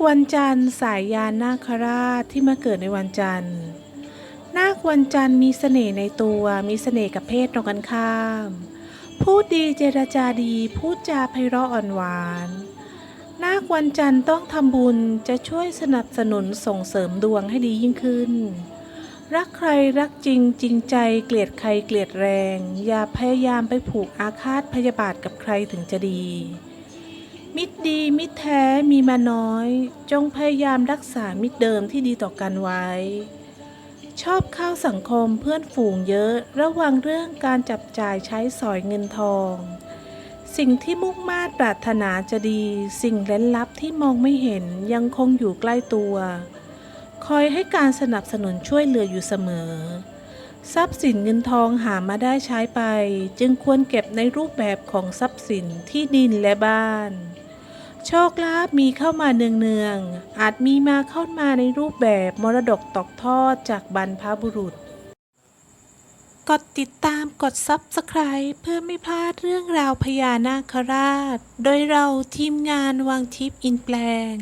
ควันจันทร์สายยานนาคราชที่มาเกิดในวันจันทร์ นาควันจันทร์มีเสน่ห์ในตัวมีเสน่ห์กับเพศตรงกันข้าม พูดดีเจรจาดีพูดจาไพเราะอ่อนหวาน นาควันจันทร์ต้องทำบุญจะช่วยสนับสนุนส่งเสริมดวงให้ดียิ่งขึ้น รักใครรักจริงจริงใจเกลียดใครเกลียดแรง อย่าพยายามไปผูกอาฆาตพยาบาทกับใครถึงจะดี มิตรดีมิตรแท้มีมาน้อย จงพยายามรักษามิตรเดิมที่ดีต่อกันไว้ ชอบเข้าสังคมเพื่อนฝูงเยอะระวังเรื่องการจับจ่ายใช้สอยเงินทอง สิ่งที่มุ่งมา่ปรารถนาจะดี สิ่งเล้นลับที่มองไม่เห็นยังคงอยู่ใกล้ตัว คอยให้การสนับสนุนช่วยเหลืออยู่เสมอ ทรัพย์สินเงินทองหามาได้ใช้ไป จึงควรเก็บในรูปแบบของทรัพย์สินที่ดินและบ้าน โชคลาภมีเข้ามาเนืองๆ อาจมีมาเข้ามาในรูปแบบมรดกตกทอดจากบรรพบุรุษ กดติดตามกด Subscribe เพื่อไม่พลาดเรื่องราวพญานาคราช โดยเราทีมงานวังทิพย์อินแปลง